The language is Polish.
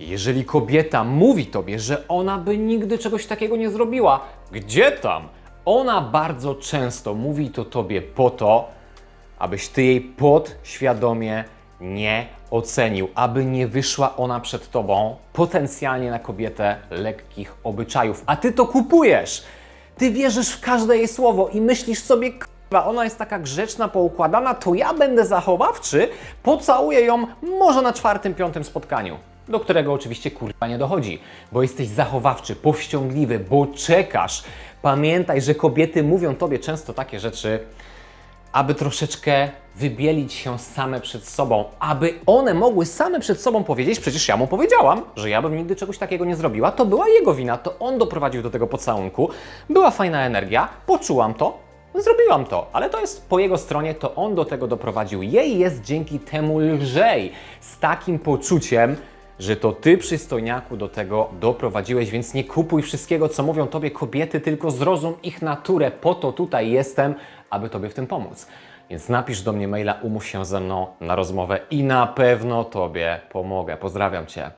Jeżeli kobieta mówi tobie, że ona by nigdy czegoś takiego nie zrobiła, gdzie tam? Ona bardzo często mówi to tobie po to, abyś ty jej podświadomie nie ocenił, aby nie wyszła ona przed tobą potencjalnie na kobietę lekkich obyczajów, a ty to kupujesz. Ty wierzysz w każde jej słowo i myślisz sobie, Kurwa, ona jest taka grzeczna, poukładana, to ja będę zachowawczy, pocałuję ją może na czwartym, piątym spotkaniu. Do którego oczywiście kurwa nie dochodzi, bo jesteś zachowawczy, powściągliwy, bo czekasz. Pamiętaj, że kobiety mówią tobie często takie rzeczy, aby troszeczkę wybielić się same przed sobą, aby one mogły same przed sobą powiedzieć, przecież ja mu powiedziałam, że ja bym nigdy czegoś takiego nie zrobiła, to była jego wina, to on doprowadził do tego pocałunku, była fajna energia, poczułam to, zrobiłam to, ale to jest po jego stronie, to on do tego doprowadził. Jej jest dzięki temu lżej, z takim poczuciem, że to ty, przystojniaku, do tego doprowadziłeś, więc nie kupuj wszystkiego, co mówią tobie kobiety, tylko zrozum ich naturę. Po to tutaj jestem, aby tobie w tym pomóc. Więc napisz do mnie maila, umów się ze mną na rozmowę i na pewno tobie pomogę. Pozdrawiam cię.